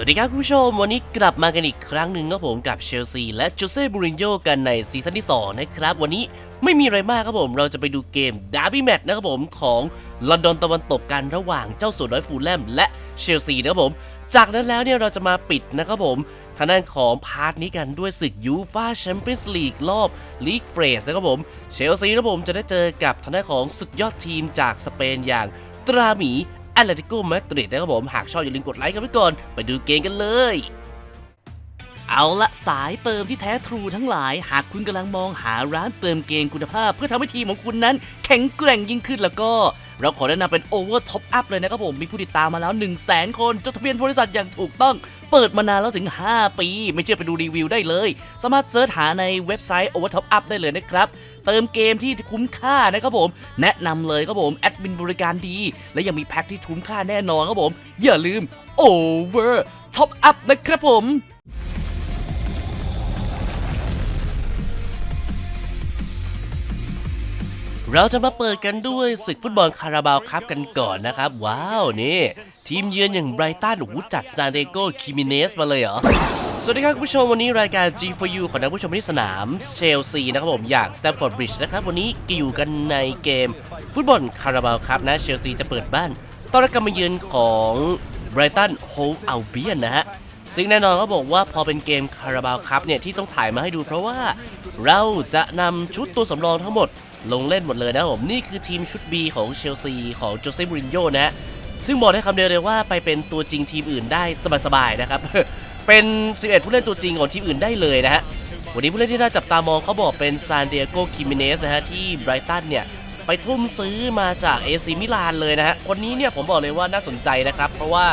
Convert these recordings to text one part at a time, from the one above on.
สวัสดีครับคุณผู้ชม วันนี้กลับมากันอีกครั้งหนึ่งครับผมกับเชลซีและโจเซ่บูรินโญ่กันในซีซั่นที่ 2 นะครับ วันนี้ไม่มีอะไรมากครับผม เราจะไปดูเกมดาร์บี้แมตช์นะครับผมของลอนดอนตะวันตกกันระหว่างเจ้าสวนน้อยฟูลแลมและเชลซีนะครับผม จากนั้นแล้วเนี่ยเราจะมาปิดนะครับผมทางด้านของพาร์ทนี้กันด้วยศึกยูฟาแชมเปี้ยนส์ลีกรอบลีกเฟรสนะครับผมเชลซีนะครับผมจะได้เจอกับทางด้านของสุดยอดทีมจากสเปนอย่างตราหมี แอตเลติโกมาดริดนะครับผม หากชอบอย่าลืมกดไลค์กันไว้ก่อน ไปดูเกมกันเลย เอาละสายเติมที่แท้ทรูทั้งหลาย หากคุณกำลังมองหาร้านเติมเกมคุณภาพ เพื่อทำให้ทีมของคุณนั้น แข็งแกร่งยิ่งขึ้นแล้วก็ เราขอแนะนำเป็น Over Top Up เลยนะครับผม มีผู้ติดตามมาแล้ว 1 0 0 0 0แสนคนจดทะเบียนบริษัทอย่างถูกต้อง เปิดมานานแล้วถึง 5 ปี ไม่เชื่อไปดูรีวิวได้เลย สามารถเซิร์ชหาในเว็บไซต์ Over Top Up ได้เลยนะครับเติมเกมที่คุ้มค่านะครับผม แนะนำเลยครับผมแอดมินบริการดี และยังมีแพ็คที่คุ้มค่าแน่นอนครับผม อย่าลืม Over Top Up นะครับผม เราจะมาเปิดกันด้วยศึกฟุตบอลคาราบาวครับกันก่อนนะครับ ว้าวนี่ทีมเยือนอย่างไบรตันโอ้โหจัดซานเดโกคิมิเนสมาเลยเหรอสวัสดีครับคุณผู้ชมวันนี้รายการ G4U ของท่านผู้ชมที่สนามเชลซีนะครับผมอย่าง Stamford Bridge นะครับ วันนี้อยู่กันในเกม ฟุตบอลคาราบาวครับนะเชลซีจะเปิดบ้านต้อนรับการมาเยือนของไบรตันโฮลเอัลเบียนนะฮะซึ่งแน่นอนก็บอกว่าพอเป็นเกมคาราบาวครับเนี่ยที่ต้องถ่ายมาให้ดูเพราะว่าเราจะนำชุดตัวสำรองทั้งหมด ลงเล่นหมดเลยนะครับผมนี่คือทีมชุด B ของเชลซีของโจเซ่มูรินโญ่นะซึ่งบอกได้คำเดียวเลยว่าไปเป็นตัวจริงทีมอื่นได้สบายๆนะครับ เป็น 11 ผู้เล่นตัวจริงของทีมอื่นได้เลยนะฮะวันนี้ผู้เล่นที่น่าจับตามองเขาบอกเป็นซานเดียโกคิมิเนสนะฮะที่ไบรตันเนี่ยไปทุ่มซื้อมาจากเอซีมิลานเลยนะฮะ คนนี้เนี่ยผมบอกเลยว่าน่าสนใจนะครับ เพราะว่า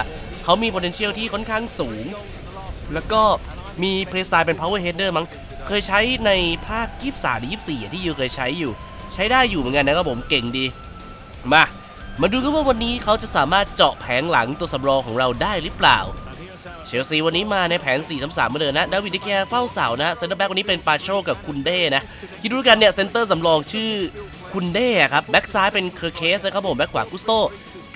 เขามี potential ที่ค่อนข้างสูง แล้วก็มีเพลย์สไตล์เป็น power header มั้ง เคยใช้ในภาค 23 หรือ 24อ่ที่ยูเคยใช้อยู่ ใช้ได้อยู่เหมือนกันนะครับผมเก่งดี มา มาดูกันว่าวันนี้เขาจะสามารถเจาะแผงหลังตัวสำรองของเราได้หรือเปล่าเชลซีวันนี้มาในแผน 4-3-3เมือเดิมนะ ดาวิดดิเกียเฝ้าเสานะ เซนเตอร์แบ็กวันนี้เป็นปาโชกับคุนเด้นะ คิดดูกันเนี่ย เซนเตอร์สำรองชื่อคุนเด้ครับ แบ็กซ้ายเป็นเคอร์เคสนะครับผม แบ็กขวากุสโต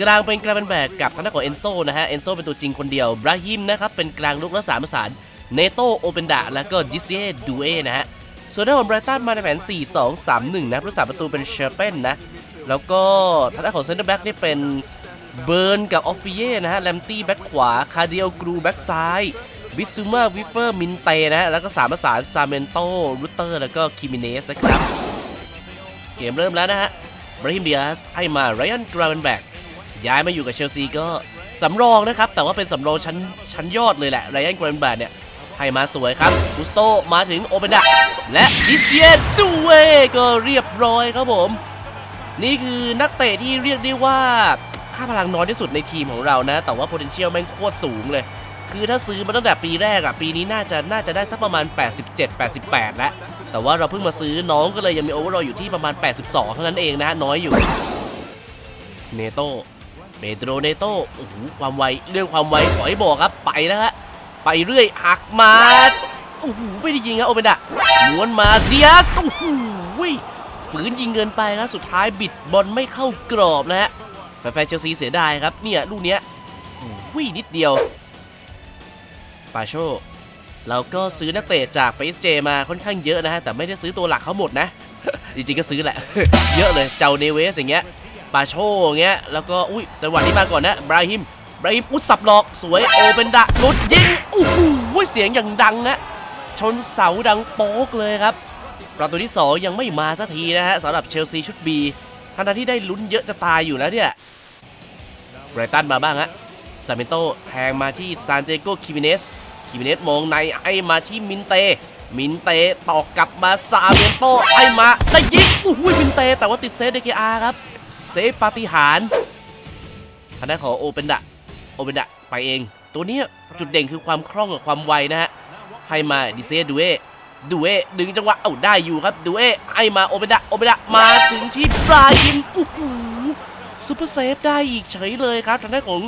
กลางเป็นกลาเป็นแบกกับทางด้านของเอนโซนะฮะ เอนโซเป็นตัวจริงคนเดียวบราฮิมนะครับ เป็นกลางลุกและสามประสาน เนโตโอเปนดะแล้วก็ดิเซียดูเอนะฮะ ส่วนด้านของไบรตันมาในแผน 4-2-3-1 นะผู้สาประตูเป็นเชอร์เปนนะ แล้วก็ทางด้านของเซนเตอร์แบ็กนี่เป็นเบิร์นกับออฟฟิเย่นะฮะแลมตี้แบ็กขวา คาเดียลกรูแบ็กซ้ายวิซูมาวิเฟอร์มินเตนะฮะแล้วก็สามประสานซาเมนโตรูเตอร์ แล้วก็คิมิเนสนะครับ เกมเริ่มแล้วนะฮะบราฮิมเดียสให้มาไรอันกราเวนแบ็กย้ายมาอยู่กับเชลซีก็สำรองนะครับ แต่ว่าเป็นสำรองชั้นชั้นยอดเลยแหละไรอันกราเวนแบ็กเนี่ย ให้มาสวยครับกุสโตมาถึงโอเปนดะและดิเซียดูเวก็เรียบร้อยครับผม นี่คือนักเตะที่เรียกได้ว่าค่าพลังน้อยที่สุดในทีมของเรานะ แต่ว่า potential แม่งโคตรสูงเลย คือถ้าซื้อมาตั้งแต่ปีแรกอะปีนี้น่าจะน่าจะได้สักประมาณ 87 88 แล้ว แต่ว่าเราเพิ่งมาซื้อน้องก็เลยยังมีโอเวอร์รอยู่ที่ประมาณ 82 เท่านั้นเองนะฮะน้อยอยู่เนโตเปโตรเนโตโอ้โหความไวเรื่องความไวขอให้บอกครับไปนะฮะ ไปเรื่อยหักมาโอ้โหไม่ได้ยิงครับโอเปนดะม้วนมาเดียสโอ้โหฝืนยิงเกินไปครับสุดท้ายบิดบอลไม่เข้ากรอบนะฮะแฟนๆเชลซีเสียดายครับเนี่ยลูกเนี้ยโอ้โหนิดเดียวปาโชเราก็ซื้อนักเตะจากไปเจมาค่อนข้างเยอะนะฮะแต่ไม่ได้ซื้อตัวหลักเขาหมดนะ จริงๆก็ซื้อแหละ เยอะเลยเจ้าเนเวสอย่างเงี้ยปาโชอย่างเงี้ยแล้วก็อุ้ยจังหวะนี้มาก่อนนะบราฮิม บราฮิมอุยสับหลอกสวยโอเป็นดะลุดยิงโอ้โหเสียงอย่างดังนะชนเสาดังโป๊กเลยครับ ประตูที่ 2 ยังไม่มาสักทีนะฮะสำหรับเชลซีชุด B ทันทีที่ได้ลุ้นเยอะจะตายอยู่แล้วเนี่ยไบรตันมาบ้างฮะซาเมโตแทงมาที่ซานเจโกคิมิเนสคิมิเนสมองในให้มาที่มินเต มินเตตอกลับมาซาเมโตให้มาได้ยิงอู้หูมินเต แต่ว่าติดเซฟเดเคอาครับ เซฟปาฏิหาริย์ทางด้านของโอเปนดะ โอเปนดะไปเอง ตัวเนี้ยจุดเด่นคือความคล่องกับความไวนะฮะให้มาดิเซดูเอดูเอดึงจังหวะเอ้าได้อยู่ครับดูเอให้มาโอเปดะโอเปดะมาถึงที่บราฮิมโอ้โหซูเปอร์เซฟได้อีกเฉยเลยครับทางด้านของ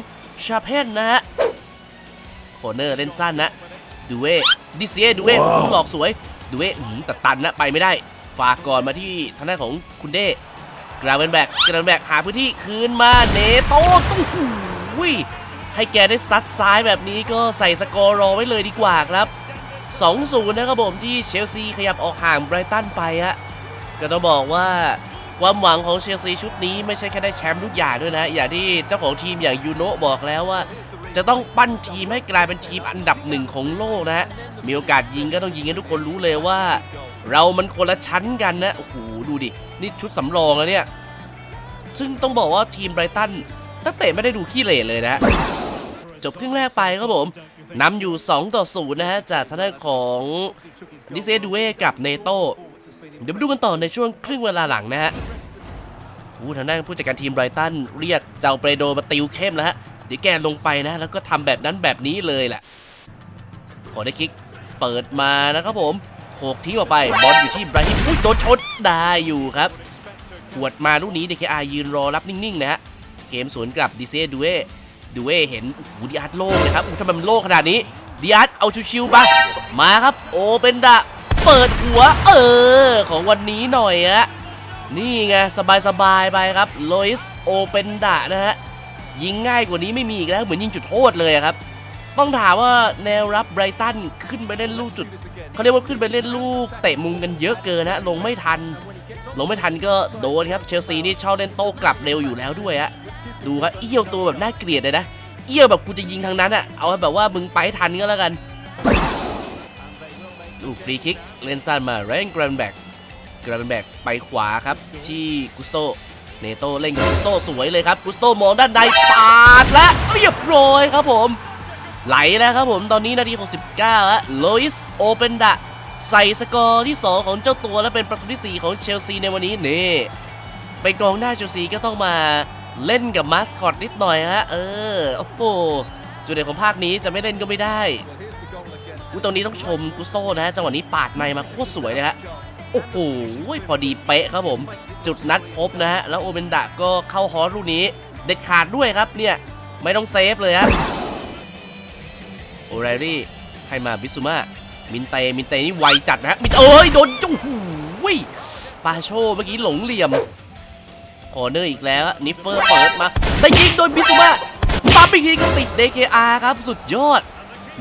ชาเพนนะฮะโคเนอร์เล่นสั้นนะดูเอดิเซียดูเอหลอกสวยดูเออื้อหือแต่ตันนะไปไม่ได้ ฝากก่อนมาที่ทางด้านของคุณเด้กราเวนแบกกราเวนแบกหาพื้นที่คืนมาเนโต้ตุ้งหูย ให้แกได้ซัดซ้ายแบบนี้ก็ใส่สกอร์รอไว้เลยดีกว่าครับ 2-0 นะครับผมที่เชลซีขยับออกห่างไบรตันไปฮะก็ต้องบอกว่าความหวังของเชลซีชุดนี้ไม่ใช่แค่ได้แชมป์ทุกอย่างด้วยนะ อย่างที่เจ้าของทีมอย่างยูโนบอกแล้วว่า จะต้องปั้นทีมให้กลายเป็นทีมอันดับหนึ่งของโลกนะฮะมีโอกาสยิงก็ต้องยิงให้ทุกคนรู้เลยว่า เรามันคนละชั้นกันนะโอ้โหดูดินี่ชุดสำรองแล้วเนี่ยซึ่งต้องบอกว่าทีมไบรตันตั้งแต่ไม่ได้ดูขี้เหร่เลยนะ จบครึ่งแรกไปครับผมนำอยู่ 2 ต่อ 0 นะฮะ จากทางด้านของดิเซดูเอกับเนโตเดี๋ยวมาดูกันต่อในช่วงครึ่งเวลาหลังนะฮะอู้ทางด้านผู้จัดการทีมไบรตันเรียกเจ้าเปโดมาติวเข้มแล้วฮะเดี๋ยวแกลงไปนะ แล้วก็ทำแบบนั้นแบบนี้เลยแหละ ขอได้คลิกเปิดมานะครับผมโขกทิ้งออกไปบอลอยู่ที่ไบรฮิมอุ้ยโดนชนได้อยู่ครับหวดมาลูกนี้เดคอายืนรอรับนิ่งๆนะฮะเกมสวนกลับดิเซดูเอ ดูเอเห็นโอ้โหดิอาร์ตโล่งเลยครับอุ้ทำไมมันโล่งขนาดนี้ดิอาร์ตเอาชิวๆไปมาครับ โอเป็นดะเปิดหัวเออ ของวันนี้หน่อยฮะนี่ไงสบายๆไปครับโลอิสโอเป็นดะนะฮะยิงง่ายกว่านี้ไม่มีอีกแล้วเหมือนยิงจุดโทษเลยครับ ต้องถามว่าแนวรับไบรตันขึ้นไปเล่นลูกจุดเขาเรียกว่าขึ้นไปเล่นลูกเตะมุมกันเยอะเกินนะลงไม่ทัน ลงไม่ทันก็โดนครับเชลซีนี่ชอบเล่นโต้กลับเร็วอยู่แล้วด้วยฮะ ดูครับเอี้ยวตัวแบบน่าเกลียดเลยนะเอี้ยวแบบกูจะยิงทางนั้นอะเอาแบบว่ามึงไปทันก็แล้วกันลูฟรีคิกเล่นสั้นมาแรงกรันแบกกรันแบกไปขวาครับ ที่กุสโตเนโตเล่นกุสโตสวยเลยครับกุสโตมองด้านในปาดและเรียบร้อยครับผม ไหลแล้วครับผมตอนนี้นาที 69แล้วโลอิสโอเปนดะใส่สกอร์ที่ 2 ของเจ้าตัวและเป็นประตูที่ 4 ของเชลซีในวันนี้นี่เป็นกองหน้าเชลซีก็ต้องมา เล่นกับมาสคอตนิดหน่อยฮะ เออ โอ้โห จุดเด่นของภาคนี้จะไม่เล่นก็ไม่ได้อุยตรงนี้ต้องชมกุสโตนะฮะจังหวะนี้ปาดในมาโคตรสวยเลยฮะ โอ้โห พอดีเป๊ะครับผม จุดนัดพบนะฮะ แล้วโอเบนดะก็เข้าฮอตลูกนี้ เด็ดขาดด้วยครับเนี่ย ไม่ต้องเซฟเลยฮะ โอไรรี่ให้มาบิสุมามินเต มินเตนี่ไวจัดนะฮะมินเอ้ย โดนจุ้หูยปาโชเมื่อกี้หลงเหลี่ยม คอร์เนอร์อีกแล้วนิฟเฟอร์เปิดมาได้ยิงโดนบิสุมาซับอีกทีก็ติด DKR ครับสุดยอด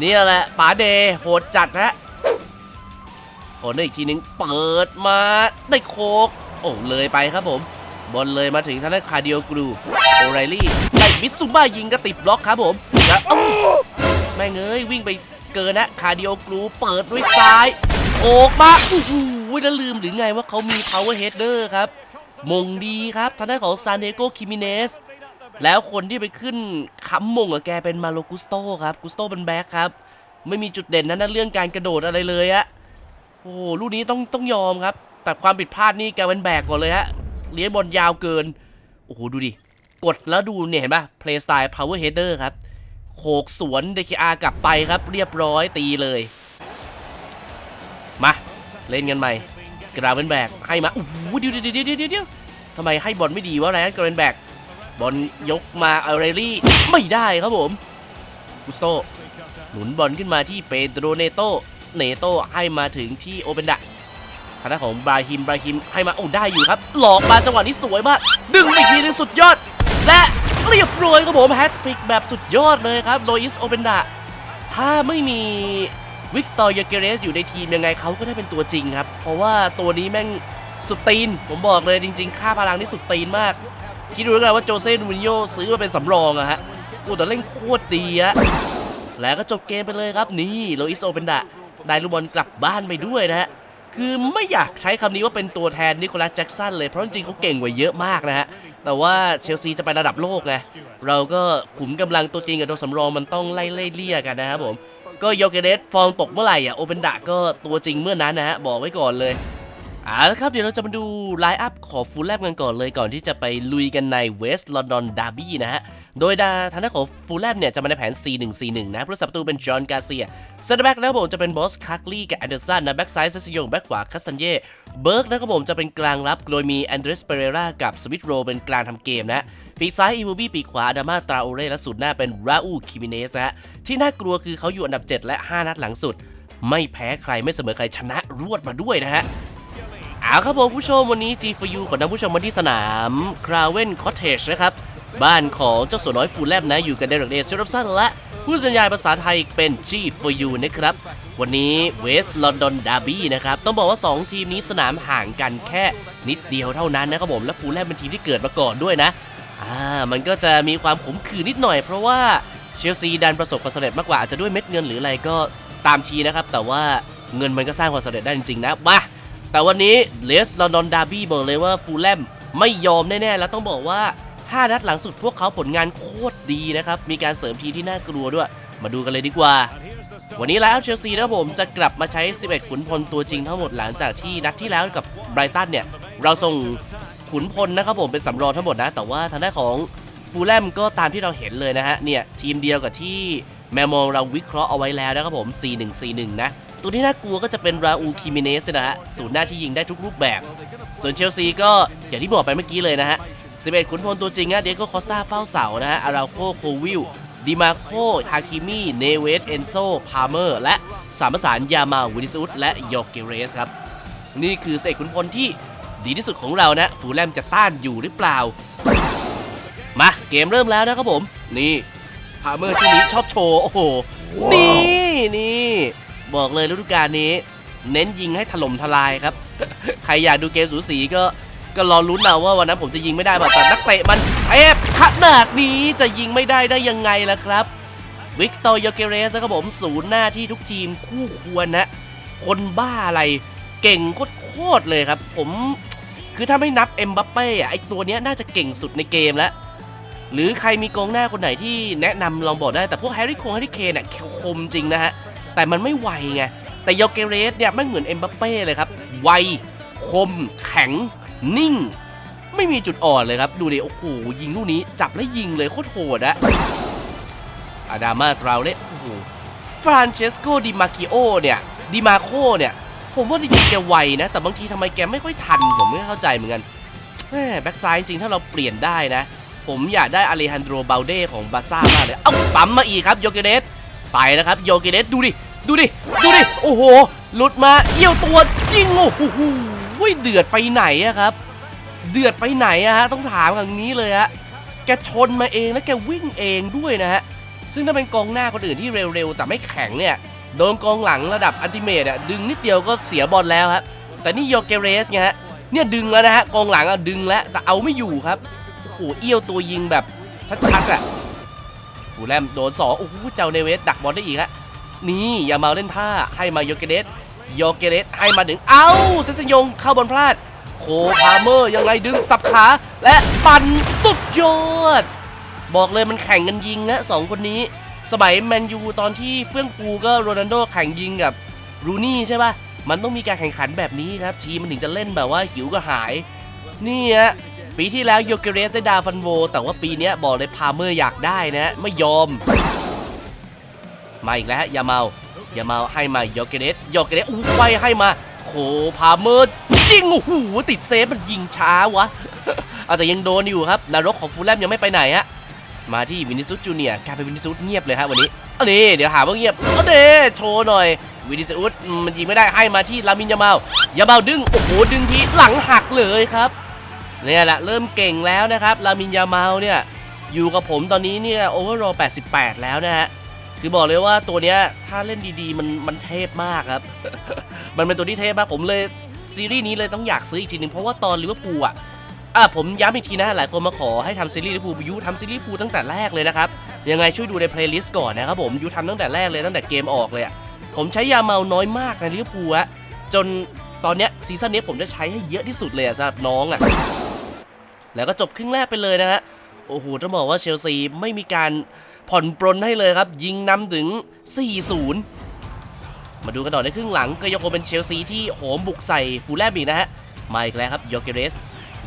นี่แหละป๋าเดโหดจัดฮะขอเนอร์อีกทีนึงเปิดมาได้โคกโอ้เลยไปครับผม บอลเลยมาถึงทางด้านคาเดียกรูโอไรลี่ได้มิซูมายิงก็ติดบล็อกครับผมแล้วแม่งเอ้ยวิ่งไปเกินนะคาเดียกรูเปิดด้วยซ้ายโอกมาโอ้โหแล้วลืมหรือไงว่าเขามี power header ครับ มงดีครับทางด้านของซานเดโกคิมิเนสแล้วคนที่ไปขึ้นค้ำมงกับแกเป็นมาโลกุสโตครับกุสโตเป็นแบ็คครับ ไม่มีจุดเด่นนั้นนะเรื่องการกระโดดอะไรเลยอะโอ้ลูกนี้ต้องต้องยอมครับ แต่ความผิดพลาดนี่แกเป็นแบกก่อนเลยฮะเลี้ยงบอลยาวเกิน โอ้โหดูดิ กดแล้วดูเนี่ยเห็นป่ะ play style power header ครับโขกสวน DKR กลับไปครับ เรียบร้อยตีเลย มา เล่นกันใหม่ กราเวนแบกให้มาโอ้โหเดี๋ยวเดี๋ยวเดี๋ยวเดี๋ยวทำไมให้บอลไม่ดีวะแรนกราเวนแบกบอลยกมาอาเรลี่ไม่ได้ครับผมกุสโตหนุนบอลขึ้นมาที่เปโดรเนโตเนโตให้มาถึงที่โอเปนดะทางด้านของบราฮิมบราฮิมให้มาโอ้ได้อยู่ครับ หลอกมาจังหวะนี้สวยมาก ดึงไปอีกทีนึงสุดยอด และเรียบร้อยครับผมแฮตทริกแบบสุดยอดเลยครับโลอิสโอเปนดะถ้าไม่มี วิกตอร์ยาเกเรสอยู่ในทีมยังไงเขาก็ได้เป็นตัวจริงครับ เพราะว่าตัวนี้แม่งสุดตีน ผมบอกเลยจริง ๆ ค่าพลังนี่สุดตีนมาก คิดดูแล้วกันว่าโจเซ่นูริโญ่ซื้อมาเป็นสำรองอะฮะโอ้แต่เล่นโคตรดีอะแล้วก็จบเกมไปเลยครับนี่โลอิสโอเป็นดะได้ลูกบอลกลับบ้านไปด้วยนะฮะคือไม่อยากใช้คำนี้ว่าเป็นตัวแทนนิโคลัสแจ็กสันเลยเพราะจริงๆเขาเก่งกว่าเยอะมากนะฮะแต่ว่าเชลซีจะไประดับโลกไงเราก็ขุมกำลังตัวจริงกับตัวสำรองมันต้องไล่เล่เลี่ยกันนะครับผม ก็โยเกเรสฟอร์มตกเมื่อไหร่อะโอเปนดะก็ตัวจริงเมื่อนั้นนะฮะบอกไว้ก่อนเลยเอาละครับเดี๋ยวเราจะมาดูไลน์อัพของฟูลแลมกันก่อนเลยก่อนที่จะไปลุยกันในเวสต์ลอนดอนดาร์บี้นะฮะโดยดาทางด้านของฟูลแลมเนี่ยจะมาในแผน 4-1-4-1 นะผู้รักษาประตูเป็นจอห์นกาเซียเซนเตอร์แบ็กนะครับผมจะเป็นบอสคักลีกับแอนเดอร์สันนะแบ็กซ้ายเซซิโยงแบ็กขวาคัสซันเย่เบิร์กนะครับผมจะเป็นกลางรับโดยมีแอนเดรสเปเรรากับสวิตโรเป็นกลางทำเกมนะ ปีกซ้ายอีวูบี้ปีกขวาอดามาตราโอเรและสุดหน้าเป็นราอูคิมิเนสฮะที่น่ากลัวคือเขาอยู่อันดับ 7 และ 5 นัดหลังสุด ไม่แพ้ใครไม่เสมอใครชนะรวดมาด้วยนะฮะเอาครับผมผู้ชมวันนี้ G4U ขอนํผู้ชมมาที่สนาม Craven Cottage นะครับ บ้านของเจ้าสัวน้อยฟูลแลมนะอยู่กันในเรกเดชรับสั้นและ ผู้สัญญาภาษาไทยเป็น G for you นะครับ วันนี้เวสต์ลอนดอนดาร์บี้นะครับ ต้องบอกว่า 2 ทีมนี้สนามห่างกันแค่นิดเดียวเท่านั้นนะครับผม และฟูลแลมเป็นทีมที่เกิดมาก่อนด้วยนะ อ่ามันก็จะมีความขมขื่นนิดหน่อย เพราะว่าเชลซีดันประสบความสำเร็จมากกว่าอาจจะด้วยเม็ดเงินหรืออะไรก็ตามทีนะครับ แต่ว่าเงินมันก็สร้างความสำเร็จได้จริงๆนะมาแต่วันนี้เลสลอนดอนดาร์บี้บอกเลยว่าฟูลแลมไม่ยอมแน่ๆ แล้วต้องบอกว่า 5 นัดหลังสุดพวกเขาผลงานโคตรดีนะครับ มีการเสริมทีที่น่ากลัวด้วย มาดูกันเลยดีกว่า วันนี้แล้วเชลซีนะผมจะกลับมาใช้ 11 ขุนพลตัวจริงทั้งหมดหลังจากที่นัดที่แล้วกับไบรตันเนี่ย เราส่ง ขุนพลนะครับผมเป็นสำรองทั้งหมดนะ แต่ว่าทางด้านของฟูลแลมก็ตามที่เราเห็นเลยนะฮะเนี่ยทีมเดียวกับที่แมมองเราวิเคราะห์เอาไว้แล้วนะครับผม 4-1-4-1 นะ ตัวที่น่ากลัวก็จะเป็นราอูคิมิเนสนะฮะศูนย์หน้าที่ยิงได้ทุกรูปแบบ ส่วนเชลซีก็อย่างที่บอกไปเมื่อกี้เลยนะฮะ 11 ขุนพลตัวจริงนะเดโกคอสตาเฝ้าเสานะฮะอาราโคโควิลดิมาโคฮาคิมิเนเวสเอนโซพาเมอร์ และสามประสานยามาวินิสุสและโยเกเรสครับ นี่คือเสกขุนพลที่ ดีที่สุดของเรานะ ฟูลแลมจะต้านอยู่หรือเปล่า มา เกมเริ่มแล้วนะครับผม นี่พาเมอร์ช่วงนี้ชอบโชว์ โอ้โห นี่นี่ บอกเลยฤดูกาลนี้ เน้นยิงให้ถล่มทลายครับ ใครอยากดูเกมสูสีก็ก็รอลุ้นเอาว่าวันนั้นผมจะยิงไม่ได้ป่ะแต่นักเตะมันเทพขนาดนี้จะยิงไม่ได้ได้ยังไงล่ะครับ วิกตอร์โยเกเรสนะครับผมศูนย์หน้าที่ทุกทีมคู่ควรนะ คนบ้าอะไร เก่งโคตรๆเลยครับ ผม คือถ้าไม่นับเอ็มบัปเป้อะไอตัวเนี้ยน่าจะเก่งสุดในเกมแล้วหรือใครมีกองหน้าคนไหนที่แนะนำลองบอกได้แต่พวกแฮร์รี่คงแฮร์รี่เคนเนี่ยคมจริงนะฮะแต่มันไม่ไวไงแต่โยเกเรสเนี่ยไม่เหมือนเอ็มบัปเป้เลยครับไวคมแข็งนิ่ง ไม่มีจุดอ่อนเลยครับดูดิโอ้โหยิงลูกนี้จับแล้วยิงเลยโคตรโหดอะอาดามาตราเล่โอ้โหฟรานเชสโกดิมาคิโอเนี่ยดิมาโคเนี่ย ผมว่าจริงๆแกไวนะ แต่บางทีทำไมแกไม่ค่อยทัน ผมไม่เข้าใจเหมือนกันแบ็กซ้ายจริงๆถ้าเราเปลี่ยนได้นะ ผมอยากได้อเลฮันโดรบาลเดของบาซ่ามากเลย เอ้าปั๊มมาอีกครับโยเกเรสไปแล้วครับโยเกเรสดูดิ ดูดิ ดูดิ โอ้โห หลุดมาเอี่ยวตัวยิงโอ้โหเดือดไปไหนอะครับ เดือดไปไหนอะฮะต้องถามอย่างนี้เลยฮะแกชนมาเองแล้วแกวิ่งเองด้วยนะฮะซึ่งถ้าเป็นกองหน้าคนอื่นที่เร็วๆ แต่ไม่แข็งเนี่ย โดนกองหลังระดับอันติเมตอะดึงนิดเดียวก็เสียบอลแล้วครับแต่นี่โยเกเรสไงฮะเนี่ยดึงแล้วนะฮะกองหลังอะดึงแล้วแต่เอาไม่อยู่ครับโอ้โหเอี้ยวตัวยิงแบบชัดๆอะฟูลแลมโดนสองโอ้โหเจ้าเนเวสดักบอลได้อีกฮะนี่อย่ามาเล่นท่าให้มาโยเกเรสโยเกเรสให้มาถึงเอ้าเซซนยงเข้าบอลพลาดโคพาเมอร์ยังไงดึงสับขาและปั่นสุดยอด บอกเลยมันแข่งกันยิงนะสองคนนี้ สมัยแมนยูตอนที่เฟื่องฟูก็โรนัลโดแข่งยิงกับรูนี่ใช่ปะมันต้องมีการแข่งขันแบบนี้ครับ ทีมมันถึงจะเล่นแบบว่าหิวก็หาย นี่ฮะปีที่แล้วโยเกเรสได้ดาวฟันโว แต่ว่าปีนี้บอกเลยพาเมอร์อยากได้นะ ไม่ยอม มาอีกแล้วอย่าเมาอย่าเมาให้มาโยเกเรสโยเกเรสอู้ไฟให้มาโคพาเมอร์ยิงโอ้โหติดเซฟมันยิงช้าวะ อาแต่ยังโดนอยู่ครับนรกของฟูลแลมยังไม่ไปไหนฮะ มาที่วินิซุสจูเนียกลายเป็นวินิซุสเงียบเลยฮะวันนี้เอาดิเดี๋ยวหาว่าเงียบเอาดิโชว์หน่อยวินิซุสมันยิงไม่ได้ให้มาที่ลามินยาเมายาเมาดึงโอ้โหดึงทีหลังหักเลยครับเนี่ยแหละเริ่มเก่งแล้วนะครับลามินยาเมาเนี่ยอยู่กับผมตอนนี้เนี่ยโอเวอร์โร88 แล้วนะฮะคือบอกเลยว่าตัวเนี้ยถ้าเล่นดีๆมันมันเทพมากครับ มันเป็นตัวที่เทพมากผมเลยซีรีส์นี้เลยต้องอยากซื้ออีกทีหนึงเพราะว่าตอนลิเวอร์พูลอะ อะผมย้ำอีกทีนะหลายคนมาขอให้ทำซีรีส์ลิเวอร์พูยูทำซีรีส์ลิเวอร์พูตั้งแต่แรกเลยนะครับ ยังไงช่วยดูในเพลย์ลิสต์ก่อนนะครับผมยูทำตั้งแต่แรกเลยตั้งแต่เกมออกเลยผมใช้ยาเมาน้อยมากในลิเวอร์พูอะจนตอนเนี้ยซีซั่นนี้ผมจะใช้ให้เยอะที่สุดเลยอะสำหรับน้องอะแล้วก็จบครึ่งแรกไปเลยนะฮะโอ้โหต้องบอกว่าเชลซีไม่มีการผ่อนปรนให้เลยครับ ยิงนำถึง 4-0 มาดูกันต่อในครึ่งหลังก็ยังคงเป็นเชลซีที่โหมบุกใส่ฟูลแลมอีกนะฮะมาอีกแล้วครับโยเกเรส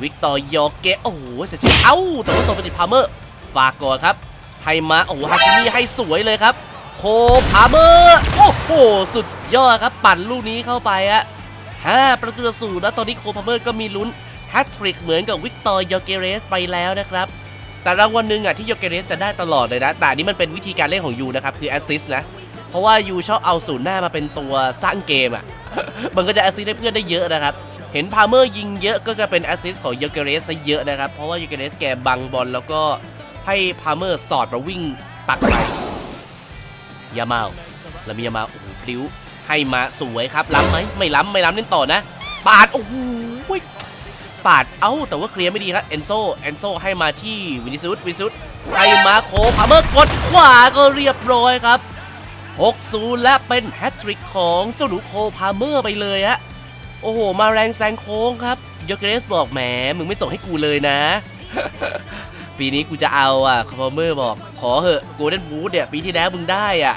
วิกตอร์โยเกโอ้โหเสียๆเอ้าแต่ว่าส่งไปติพาเมอร์ฝากก่อนครับให้มาโอ้โหฮาคิมิให้สวยเลยครับ โคพาเมอร์โอ้โหสุดยอดครับปั่นลูกนี้เข้าไปอะห้าประตูต่อศูนแล้วตอนนี้โคพาเมอร์ก็มีลุ้นแฮตทริกเหมือนกับวิกตอร์โยเกเรสไปแล้วนะครับแต่รางวัลหนึ่งอะที่โยเกเรสจะได้ตลอดเลยนะ แต่นี้มันเป็นวิธีการเล่นของยูนะครับคือแอสซิสต์นะ เพราะว่ายูชอบเอาศูนย์หน้ามาเป็นตัวสร้างเกมอะ มันก็จะแอสซิสต์ให้เพื่อนได้เยอะนะครับ เห็นพาเมอร์ยิงเยอะก็จะเป็นแอสซิสต์ของโยเกเรสซะเยอะนะครับ เพราะว่าโยเกเรสแกบังบอลแล้วก็ให้พาเมอร์สอดมาวิ่งตักไปยามาแล้วมียามาโอ้โหพลิ้วให้มาสวยครับล้ำไหมไม่ล้ำไม่ล้ำเล่นต่อนะ ปาดโอ้โหปาดเอ้าแต่ว่าเคลียร์ไม่ดีครับเอนโซเอนโซให้มาที่วินิซุสวินิซุสให้มาโคพาเมอร์กดขวาก็เรียบร้อยครับ 6-0 และเป็นแฮตทริกของเจ้าหนูโคพาเมอร์ไปเลยฮะ โอ้โห มาแรงแซงโค้งครับโยเกเรสบอกแหมมึงไม่ส่งให้กูเลยนะ ปีนี้กูจะเอาอะคอมเมอร์บอก ขอเหอะโกลเด้นบูธเนี่ยปีที่แล้วมึงได้อะ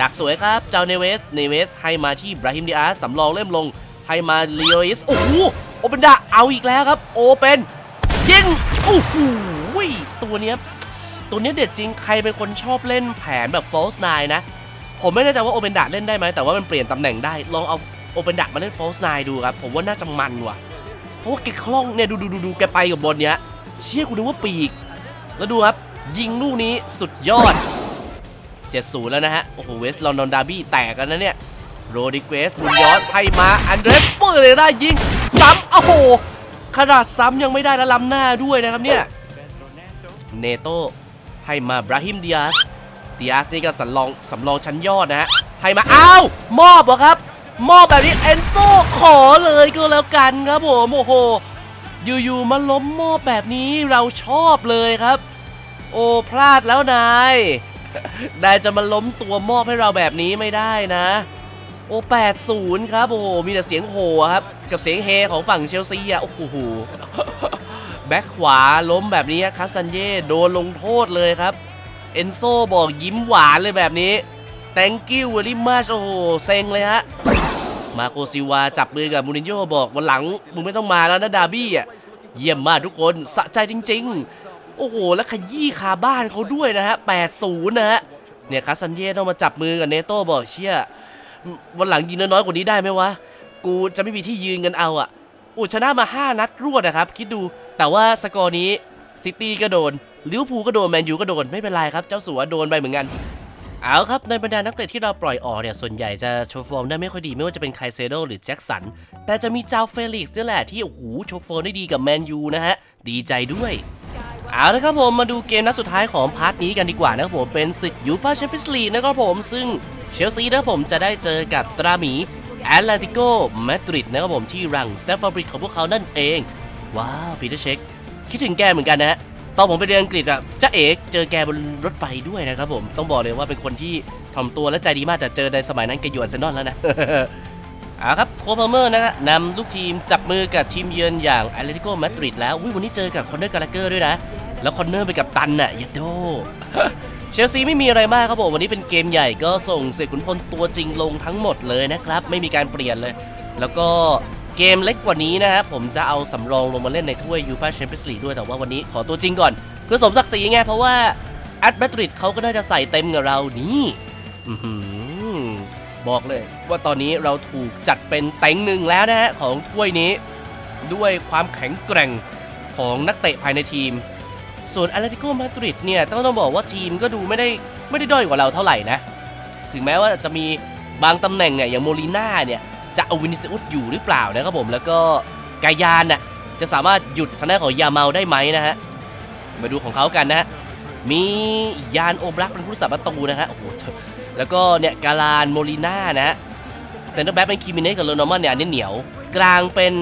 ดักสวยครับ เจ้าเนเวส เนเวสให้มาที่บราฮิมดิอาสสำรองเริ่มลง ให้มาลีโออิส โอ้โหโอเปนดาเอาอีกแล้วครับ โอเป็นยิงโอ้โหตัวเนี้ยตัวเนี้ยเด็ดจริงใครเป็นคนชอบเล่นแผนแบบ false nine นะ ผมไม่แน่ใจว่าโอเปนดาเล่นได้ไหมแต่ว่ามันเปลี่ยนตำแหน่งได้ลองเอา โอเปนดามาเล่น false nine ดูครับ ผมว่าน่าจะมันว่ะ เพราะว่าแกคล่องเนี่ยดูดูดูดูแกไปกับบนเนี้ย เชี่ยกูนึกว่าปีก แล้วดูครับ ยิงลูกนี้สุดยอด 70 แล้วนะฮะ โอ้โหเวสต์ลอนดอนดาร์บี้แตกกันนะเนี่ยโรดิเกสบุญยอดให้มาอันเดรสเปิดเลยได้ยิง ซ้ำโอ้โหขนาดซ้ำยังไม่ได้แล้วล้ำหน้าด้วยนะครับเนี่ยเนโตให้มาบราฮิมดิอาสดิอาสนี่ก็สำรองสำรองชั้นยอดนะฮะให้มาอ้าวมอบเหรอครับ มอบแบบนี้เอนโซขอเลยก็แล้วกันครับผมโอ้โหอยู่ๆมาล้มมอบแบบนี้เราชอบเลยครับ โอ้พลาดแล้วนายนายจะมาล้มตัวมอบให้เราแบบนี้ไม่ได้นะ โอ้80 ครับ โอ้โห มีแต่เสียงโห่ครับ กับเสียงเฮของฝั่งเชลซีอะ โอ้โห แบ็คขวาล้มแบบนี้คาสซันเย่โดนลงโทษเลยครับ เอนโซบอกยิ้มหวานเลยแบบนี้ thank you very much โอ้โห เซ็งเลยฮะ มาโคซิวาจับมือกับมูรินโญ่บอกวันหลังมึงไม่ต้องมาแล้วนะดาบี้อะเยี่ยมมากทุกคนสะใจจริง ๆ โอ้โห แล้วขยี้คาบ้านเขาด้วยนะฮะ8-0นะฮะ เนี่ยคาสันเย่ต้องมาจับมือกับเนโต้บอกเชี่ยวันหลังยิงน้อยกว่านี้ได้ไหมวะ กูจะไม่มีที่ยืนกันเอาอะอูชนะมา 5 นัดรวดนะครับ คิดดูแต่ว่าสกอร์นี้ซิตี้ก็โดนลิเวอร์พูลก็โดนแมนยูก็โดนไม่เป็นไรครับ เจ้าสัวโดนไปเหมือนกัน เอาครับในบรรดานักเตะที่เราปล่อยออกเนี่ยส่วนใหญ่จะโชว์ฟอร์มได้ไม่ค่อยดีไม่ว่าจะเป็นไคเซโดหรือแจ็คสัน แต่จะมีเจ้าเฟลิกซ์นี่แหละที่โอ้โหโชว์ฟอร์มได้ดีกับแมนยูนะฮะ ดีใจด้วยเอาละครับผมมาดูเกมนัดสุดท้ายของพาร์ทนี้กันดีกว่านะครับผมเป็นศึกยูฟาแชมเปี้ยนส์ลีกนะครับผมซึ่งเชลซีนะครับผมจะได้เจอกับตราหมีแอตเลติโกมาดริดนะครับผมที่รังสเตฟอร์บริดของพวกเขานั่นเอง ว้าวปีเตอร์เช็คคิดถึงแกเหมือนกันนะฮะ ตอนผมไปเรียนอังกฤษอะจ้าเอกเจอแกบนรถไฟด้วยนะครับผมต้องบอกเลยว่าเป็นคนที่ถ่อมตัวและใจดีมากแต่เจอในสมัยนั้นแกอยู่อาร์เซนอลแล้วนะเอาครับโคพาเมอร์นะฮะนำลูกทีมจับมือกับทีมเยือนอย่างแอตเลติโกมาดริดแล้ววันนี้เจอกับคอนเนอร์กาลาเกอร์ด้วยนะ แล้วคอนเนอร์ไปกับตันน่ะยัดโดเชลซีไม่มีอะไรมากครับผมวันนี้เป็นเกมใหญ่ก็ส่งเสกขุนพลตัวจริงลงทั้งหมดเลยนะครับ ไม่มีการเปลี่ยนเลย แล้วก็ เกมเล็กกว่านี้นะครับผมจะเอาสำรองลงมาเล่นในถ้วยยูฟาแชมเปี้ยนส์ลีกด้วยแต่ว่าวันนี้ขอตัวจริงก่อนเพื่อสมศักดิ์ศรีไงเพราะว่าแอตมาดริดเขาก็น่าจะใส่เต็มกับเรานี่อบอกเลยว่าตอนนี้เราถูกจัดเป็นเต็งหนึ่งแล้วนะฮะของถ้วยนี้ด้วยความแข็งแกร่งของนักเตะภายในทีม ส่วนแอาร์ติโกมาดริดเนี่ยต้องต้องบอกว่าทีมก็ดูไม่ได้ไม่ได้ด้อยกว่าเราเท่าไหร่นะ ถึงแม้ว่าจะมีบางตำแหน่งเนี่ยอย่างโมลิน่าเนี่ย จะเอาวินิซิอุสอยู่หรือเปล่านะครับผมแล้วก็กายานน่ะจะสามารถหยุดทางด้านของยาเมาได้ไหมนะฮะมาดูของเขากันนะฮะมียานโอบรักเป็นผู้รักษาประตูนะฮะโอ้โหแล้วก็เนี่ยกาลานโมลิน่านะฮะเซนเตอร์แบ็กเป็นคิมิเนสกับโรนอมันเนี่ยอันนี้เหนียว กลางเป็น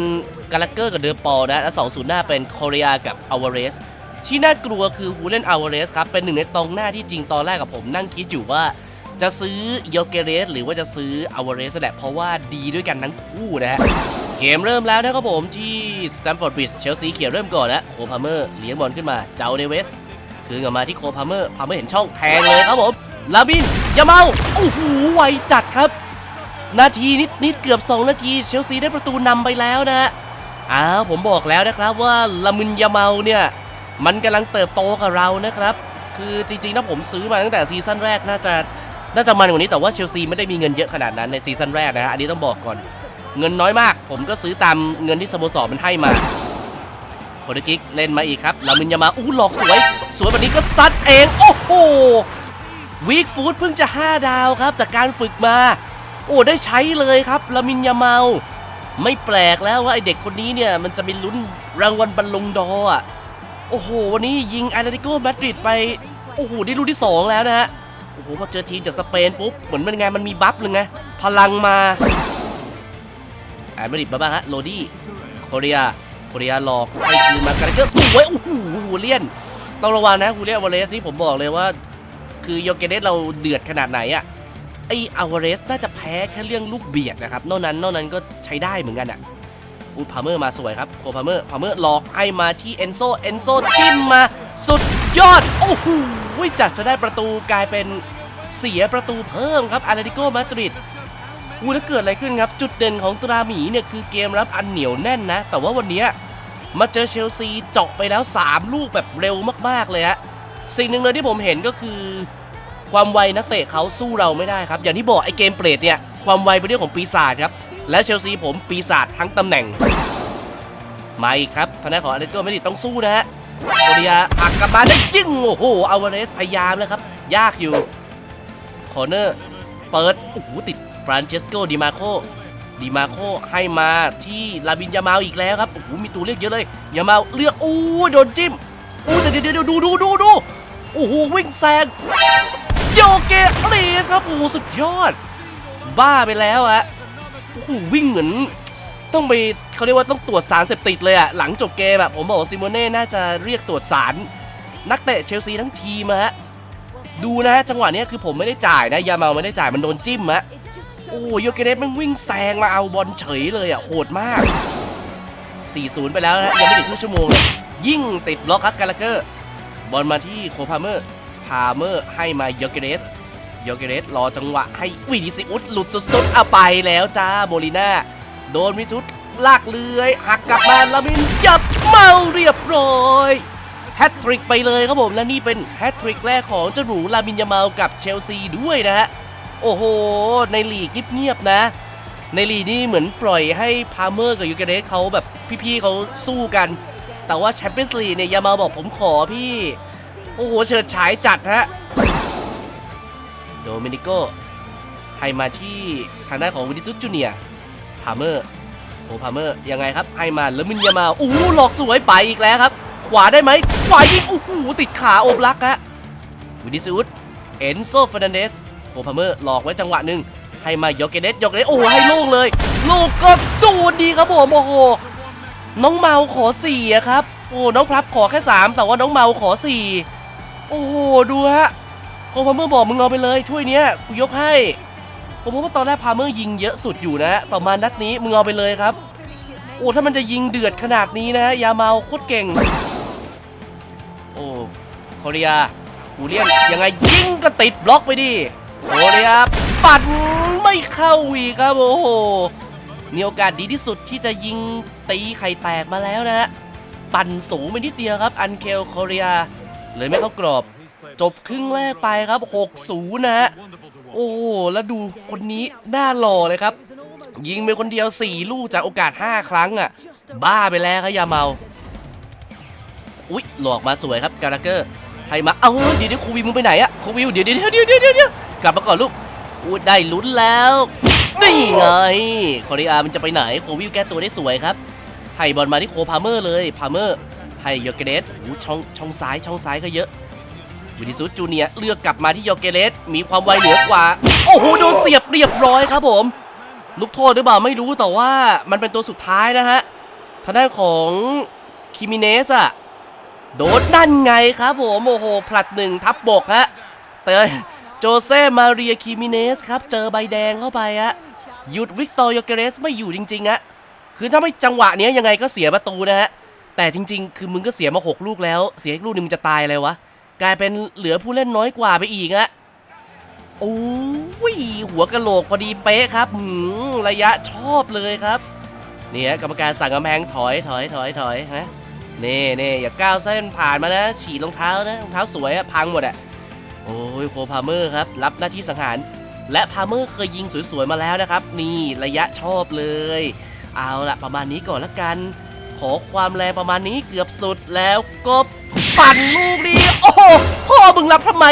กาลาเกอร์กับเดอปอนะและสองศูนย์หน้าเป็นโคเรียกับอาวาเรสที่น่ากลัวคือฮูเลนอาวาเรสครับเป็นหนึ่งในตรงหน้าที่จริงตอนแรกกับผมนั่งคิดอยู่ว่า จะซื้อโยเกเรสหรือว่าจะซื้ออาวเรสแหละเพราะว่าดีด้วยกันทั้งคู่นะฮะเกมเริ่มแล้วนะครับผมที่แซมฟอร์ดบริดจ์เชลซีเขียวเริ่มก่อนแล้วโคพาเมอร์เลี้ยงบอลขึ้นมาเจ้าเนเวสคืนกลับมาที่โคพาเมอร์พาเมอร์เห็นช่องแทงเลยครับผมลาบินยาเมาโอ้โหไวจัดครับ นาทีนิดนิดเกือบ 2 นาทีเชลซีได้ประตูนำไปแล้วนะฮะอ้าวผมบอกแล้วนะครับว่าลามินยาเมาเนี่ยมันกำลังเติบโตกับเรานะครับ คือจริงๆถ้าผมซื้อมาตั้งแต่ซีซั่นแรกน่าจะ น่าจะมันกว่านี้แต่ว่าเชลซีไม่ได้มีเงินเยอะขนาดนั้นในซีซั่นแรกนะฮะอันนี้ต้องบอกก่อน เงินน้อยมาก ผมก็ซื้อตามเงินที่สโมสรมันให้มาโคเดกิกเล่นมาอีกครับลามินยามาอู้หลอกสวย สวยแบบนี้ก็ซัดเอง โอ้โหวีคฟูดเพิ่งจะ 5 ดาวครับ จากการฝึกมา โอ้ได้ใช้เลยครับลามินยาเมาไม่แปลกแล้วว่าไอเด็กคนนี้เนี่ยมันจะมีลุ้นรางวัลบอลลงดอร์อะโอ้โห วันนี้ยิงแอตเลติโกมาดริดไป โอ้โห ได้ลูกที่ 2 แล้วนะฮะ อ้โหพอเจอทีมจากสเปนปุ๊บเหมือนมันไงมันมีบัฟเลยไงพลังมาแอตมาดริดมาบ้างฮะโรดี้โคเรียโคเรียหลอกให้คืนมาการเกอร์สวยโอ้โหฮูเลียนต้องระวังนะฮูเลียนวาเลสนี่ผมบอกเลยว่า คือโยเกเนสเราเดือดขนาดไหนอะไออาวาเรสน่าจะแพ้แค่เรื่องลูกเบียดนะครับนอกนั้นนอกนั้นก็ใช้ได้เหมือนกันอะ อูพาเมอร์มาสวยครับโคพาเมอร์พาเมอร์หลอกให้มาที่เอนโซเอนโซจิ้มมาสุดยอด โอ้โหจัดจะได้ประตูกลายเป็นเสียประตูเพิ่มครับอาร์ติโกมาดริดอู้แล้วเกิดอะไรขึ้นครับ จุดเด่นของตราหมีเนี่ยคือเกมรับอันเหนียวแน่นนะ แต่ว่าวันนี้มาเจอเชลซีเจาะไปแล้ว 3 ลูกแบบเร็วมากๆเลยฮะสิ่งหนึ่งเลยที่ผมเห็นก็คือ ความไวนักเตะเขาสู้เราไม่ได้ครับ อย่างที่บอกไอเกมเปรตเนี่ยความไวเป็นเรื่องของปีศาจครับ และเชลซีผมปีศาจทั้งตำแหน่ง มาอีกครับทางด้านของอาร์เตโกไม่ได้ต้องสู้นะฮะโคเรียหักกลับมาได้จึ้งโอ้โหอาวาเรสพยายามแล้วครับ ยากอยู่คอร์เนอร์เปิดโอ้โหติดฟรานเชสโกดิมาโคดิมาโคให้มาที่ลาบินยามาอีกแล้วครับ โอ้โห มีตัวเลือกเยอะเลย ยามาเลือก อู้โดนจิ้ม อู้เดี๋ยวเดี๋ยวเดี๋ยวดูดูดูดูโอ้โห วิ่งแซงโยเกะลีสครับ โอ้สุดยอด บ้าไปแล้วอะ อ้โหวิ่งเหมือนต้องไปเขาเรียกว่าต้องตรวจสารเสพติดเลยอะหลังจบเกมอะผมบอกซิโมเน่น่าจะเรียกตรวจสาร นักเตะเชลซีทั้งทีมฮะดูนะฮะจังหวะนี้คือผมไม่ได้จ่ายนะยาเมาไม่ได้จ่ายมันโดนจิ้มอะโอ้โยเกเรสมันวิ่งแซงมาเอาบอลเฉยเลยอะโหดมาก 4-0 ไปแล้วนะยังไม่ถึงครึ่งชั่วโมงเลยยิ่งติดบล็อกครับกาลาเกอร์บอลมาที่โคพาเมอร์พาเมอร์ให้มาโยเกเรส ยเกเรสรอจังหวะให้วินิซิอุสหลุดสุดๆเอาไปแล้วจ้าโมลิน่าโดนวินิซิอุสลากเลื้อยหักกลับมาลามินจับเมาเรียบร้อยแฮตทริกไปเลยครับผมและนี่เป็นแฮตทริกแรกของเจ้าหนูลามินยามากับเชลซีด้วยนะฮะโอ้โห ในลีกเงียบๆนะ ในลีกนี่เหมือนปล่อยให้พาเมอร์กับยูเกเรสเขาแบบพี่ๆเขาสู้กัน แต่ว่าแชมเปี้ยนส์ลีกเนี่ยยามาบอกผมขอพี่ โอ้โหเฉิดฉายจัดฮะ โดมินิโกให้มาที่ทางด้านของวินิซุสจูเนียพาเมอร์โคพาเมอร์ยังไงครับ ให้มาแล้วมินยามาอู้หลอกสวยไปอีกแล้วครับ ขวาได้ไหมขวายิงโอ้โหติดขาโอบลักฮะวินิซุสเอนโซฟ r นันเดสโคพาเมอร์หลอกไว้จังหวะหนึ่งให้มาโยเกเนสโยเกเนสโอ้ให้ล่งเลย ลูกก็ดูดีครับผมโอ้โหน้องเมาขอสี่ครับ โอ้น้องพลับขอแค่สามแต่ว่าน้องเมาขอสี่โอ้โหดูฮะ โคพาเมอร์บอกมึงเอาไปเลยถ้วยเนี้ยกูยกให้ ผมว่าตอนแรกพาเมอร์ยิงเยอะสุดอยู่นะ ต่อมานัดนี้มึงเอาไปเลยครับ โอ้ถ้ามันจะยิงเดือดขนาดนี้นะฮะยาเมาโคตรเก่ง โอ้โคเรียหูเลียนยังไงยิงก็ติดบล็อกไปดิโคเรียปั่นไม่เข้าอีครับโอ้โหมีโอกาสดีที่สุดที่จะยิงตีไข่แตกมาแล้วนะฮะปั่นสูงไปนิดเดียวครับ อันเคลโคเรียเลยไม่เข้ากรอบ จบครึ่งแรกไปครับ 6-0 นะฮะ โอ้โห แล้วดูคนนี้หน้าหล่อเลยครับ ยิงไปคนเดียว 4 ลูกจากโอกาส 5 ครั้งอะ บ้าไปแล้วครับยาเมา อุ๊ย หลอกมาสวยครับการาเกอร์ให้มา เอ้าเดี๋ยวเดี๋ยวโควิวมึงไปไหนอะโควิวเดี๋ยวเดี๋ยวเดี๋ยวเดี๋ยวเดี๋ยวเดี๋ยวกลับมาก่อนลูกอู้ได้ลุ้นแล้วนี่ไงคอริอามันจะไปไหนโควิวแก้ตัวได้สวยครับให้บอลมาที่โคพาเมอร์เลยพาเมอร์ให้โยเกเรสโอ้ช่องช่องซ้ายช่องซ้ายก็เยอะ วินิซุจูเนียเลือกกลับมาที่โยเกเรสมีความไวเหนือกว่า โอ้โหโดนเสียบเรียบร้อยครับผม ลูกโทษหรือเปล่าไม่รู้แต่ว่ามันเป็นตัวสุดท้ายนะฮะทางด้านของคิมิเนสอะโดนนั่นไงครับผมโอ้โหผลัดหนึ่งทับบกฮะเตยโจเซ่มาเรียคิมิเนสครับเจอใบแดงเข้าไปฮะหยุดวิกตอร์โยเกเรสไม่อยู่จริงๆอะคือถ้าไม่จังหวะนี้ยังไงก็เสียประตูนะฮะแต่จริง ๆ คือมึงก็เสียมาหกลูกแล้ว เสียอีกลูกหนึงมึงจะตายเลยวะ กลายเป็นเหลือผู้เล่นน้อยกว่าไปอีกอะโอ้ยหัวกะโหลกพอดีเป๊ะครับหืมระยะชอบเลยครับนี่ฮะกรรมการสั่งกำแพงถอยถอยถอยถอยฮะเน่เน่อย่าก้าวเส้นผ่านมานะ ฉีดรองเท้านะรองเท้าสวยอะพังหมดอะโอ้ยโคพาเมอร์ครับ รับหน้าที่สังหารและพาเมอร์เคยยิงสวยๆมาแล้วนะครับ นี่ระยะชอบเลย เอาละประมาณนี้ก่อนละกัน ขอความแรงประมาณนี้เกือบสุดแล้วก็ปั่นลูกนี้โอ้โหพ่อมึงรับทำไม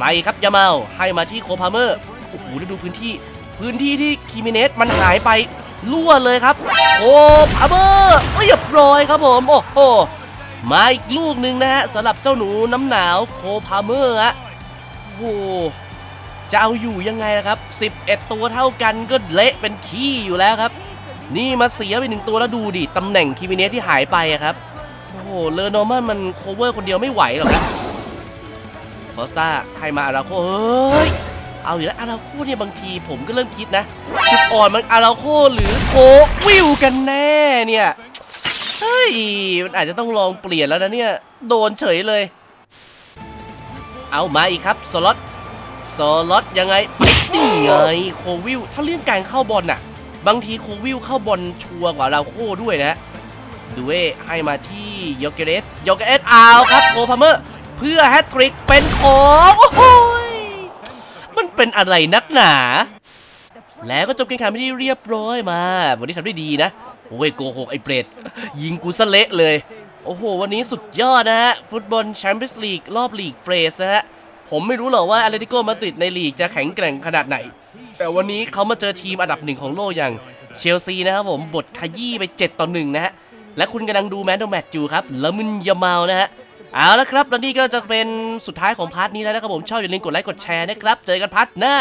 มาอีกครับยาเมาให้มาที่โคพาเมอร์โอ้โหแล้วดูพื้นที่ พื้นที่ที่คิมิเนสมันหายไปรั่วเลยครับโคพาเมอร์เรียบร้อยครับผมโอ้โหมาอีกลูกหนึ่งนะฮะสำหรับเจ้าหนูน้ำหนาวโคพาเมอร์ฮะโอ้โหจะเอาอยู่ยังไงล่ะครับ 11 ตัวเท่ากันก็เละเป็นขี้อยู่แล้วครับ นี่มาเสียไปหนึ่งตัวแล้วดูดิตำแหน่งคิมิเนสที่หายไปอะครับ โอ้โหเลอโนอร์มันมันโคเวอร์คนเดียวไม่ไหวหรอกนะคอสตาให้มาอาราโคเฮ้ย เอาอยู่แล้วอาราโคเนี่ยบางทีผมก็เริ่มคิดนะจุดอ่อนมันอาราโคหรือโควิวกันแน่เนี่ย เฮ้ย มันอาจจะต้องลองเปลี่ยนแล้วนะเนี่ย โดนเฉยเลย เอามาอีกครับสล็อตสล็อตยังไงไปนี่ไงโควิวถ้าเรื่องการเข้าบอลน่ะ บางทีโควิลเข้าบอลชัวร์กว่าเราโคด้วยนะดูเอให้มาที่โยเกเรสโยเกเรสเอาครับโคพาเมอร์เพื่อแฮตทริกเป็นของโอ้โหยมันเป็นอะไรนักหนา แล้วก็จบการแข่งขันไปที่เรียบร้อยมา วันนี้ทำได้ดีนะโอ้ยโกหกไอ้เปรตยิงกูซะเละเลย โอ้โห วันนี้สุดยอดนะฮะ ฟุตบอลแชมเปี้ยนส์ลีกรอบลีกเฟรสนะฮะ ผมไม่รู้หรอกว่าอาเลติโกมาดริดในลีกจะแข็งแกร่งขนาดไหน แต่วันนี้เขามาเจอทีมอันดับหนึ่งของโลกอย่างเชลซีนะครับผมบทขยี้ไป 7 ต่อ1นะฮะ และคุณกำลังดูแมนโดแมตจูครับละมุนยามานะฮะ เอาละครับ แล้วนี่ก็จะเป็นสุดท้ายของพาร์ทนี้แล้วนะครับผมชอบอย่าลืมกดไลค์กดแชร์นะครับ เจอกันพาร์ทหน้า